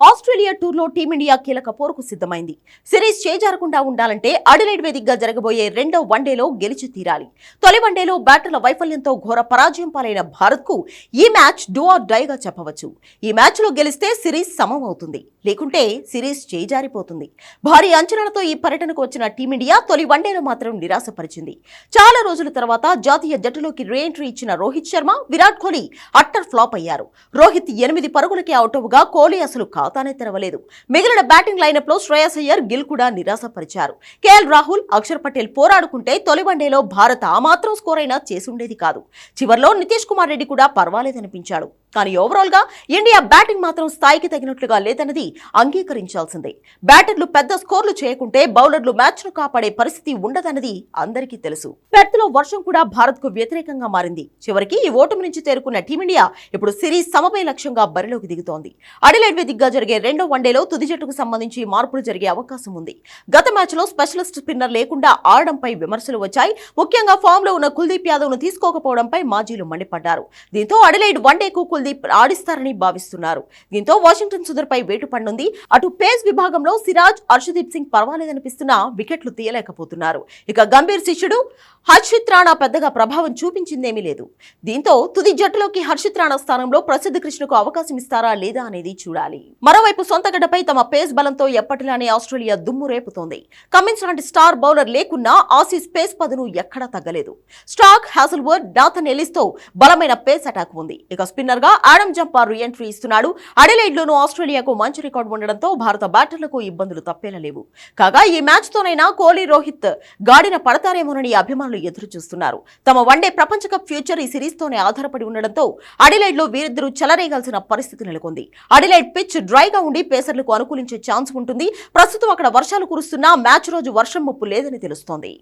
Australia టూర్లో team India కీలక పోరుకు సిద్ధమైంది. సిరీస్ చేజారకుండా ఉండాలంటే అడిలైడ్ వేదికగా జరగబోయే రెండో వన్డేలో గెలిచి తీరాలి. తొలి వన్డేలో బ్యాటర్ల వైఫల్యంతో ఘోర పరాజయం పాలైన భారత్కు ఈ మ్యాచ్ డూ ఆర్ డైగా చెప్పవచ్చు. ఈ మ్యాచ్లో గెలిస్తే సిరీస్ సమం అవుతుంది. లేకుంటే సిరీస్ చేజారిపోతుంది. భారీ అంచనాలతో ఈ పర్యటనకు వచ్చిన టీమిండియా తొలి వన్డేలో మాత్రం నిరాశపరిచింది. చాలా రోజుల తర్వాత జాతీయ జట్టులోకి రీఎంట్రీ ఇచ్చిన రోహిత్ శర్మ విరాట్ కోహ్లీ అట్టర్ ఫ్లాప్ అయ్యారు. రోహిత్ ఎనిమిది పరుగులకి అవుట్ కోహ్లీ అసలు ఖాతానే తెరవలేదు. మిగిలిన బ్యాటింగ్ లైనప్లో శ్రేయస్ అయ్యర్ గిల్ కూడా నిరాశపరిచారు. కేఎల్ రాహుల్ అక్షర్ పటేల్ పోరాడుకుంటే తొలి వన్డేలో భారత్ ఆ మాత్రం స్కోర్ అయినా చేసుండేది కాదు. చివరిలో నితీష్ కుమార్ రెడ్డి కూడా పర్వాలేదనిపించాడు. కానీ ఓవరాల్గా ఇండియా బ్యాటింగ్ మాత్రం స్థాయికి తగినట్లుగా లేదన్నది అంగీకరించాల్సిందే. బ్యాటర్లు పెద్ద స్కోర్లు చేయకుంటే బౌలర్లు మ్యాచ్ను కాపాడే పరిస్థితి ఉండదన్నది అందరికీ తెలుసు. పెర్త్లో వర్షం కూడా భారత్కు వ్యతిరేకంగా మారింది. చివరికి ఈ ఓటమి నుంచి తేరుకున్న టీమిండియా ఇప్పుడు సిరీస్ సమపై లక్ష్యంగా బరిలోకి దిగుతోంది. అడిలైడ్ వేదికగా జరిగే రెండో వన్డేలో తుది జట్టుకు సంబంధించి మార్పులు జరిగే అవకాశం ఉంది. గత మ్యాచ్లో స్పెషలిస్ట్ స్పిన్నర్ లేకుండా ఆడడంపై విమర్శలు వచ్చాయి. ముఖ్యంగా ఫామ్లో ఉన్న కుల్దీప్ యాదవ్ను తీసుకోకపోవడంపై మాజీలు మండిపడ్డారు. దీంతో అడిలైడ్ వన్డేకు కుల్దీప్ ఆడిస్తారని భావిస్తున్నారు. దీంతో వాషింగ్టన్ సుందర్పై వేటు పడనుంది అటు పేస్ విభాగంలో సిరాజ్ హర్షదీప్ సింగ్ పర్వాలేదనిపిస్తున్నా వికెట్లు తీయలేకపోతున్నారు. ఇక గంభీర్ శిష్యుడు హర్షిత్ రాణా పెద్దగా ప్రభావం చూపించిందేమీ లేదు. దీంతో తుది జట్టులోకి హర్షిత్ రాణా స్థానంలో ప్రసిద్ధ కృష్ణకు అవకాశం ఇస్తారా లేదా అనేది చూడాలి. మరోవైపు సొంత గడ్డపై తమ పేస్ బలంతో ఎప్పటిలానే ఆస్ట్రేలియా దుమ్ము రేపుతోంది. కమిన్స్ లాంటి స్టార్ బౌలర్ లేకున్నా ఆసీస్ పేస్ పదును ఎక్కడా తగ్గలేదు. స్టాక్ హ్యాసల్వర్డ్ డాథన్ ఎలిస్తో బలమైన పేస్ అటాక్ ఉంది. ఇక స్పిన్నర్ ఉండగా ఆడమ్ జంపార్ రీఎంట్రీ ఇస్తున్నాడు. అడిలైడ్లోనూ ఆస్ట్రేలియాకు మంచి రికార్డు ఉండడంతో భారత బ్యాటర్లకు ఇబ్బందులు తప్పేలా లేవు కాగా ఈ మ్యాచ్తోనైనా కోహ్లీ రోహిత్ గాడిన పడతారేమోనని అభిమానులు ఎదురు చూస్తున్నారు. తమ వన్డే ప్రపంచ కప్ ఫ్యూచర్ ఈ సిరీస్ తోనే ఆధారపడి ఉండడంతో అడిలైడ్లో వీరిద్దరూ చెలరేగాల్సిన పరిస్థితి నెలకొంది. అడిలైడ్ పిచ్ డ్రైగా ఉండి పేసర్లకు అనుకూలించే ఛాన్స్ ఉంటుంది. ప్రస్తుతం అక్కడ వర్షాలు కురుస్తున్నా మ్యాచ్ రోజు వర్షం ముప్పు లేదని తెలుస్తోంది.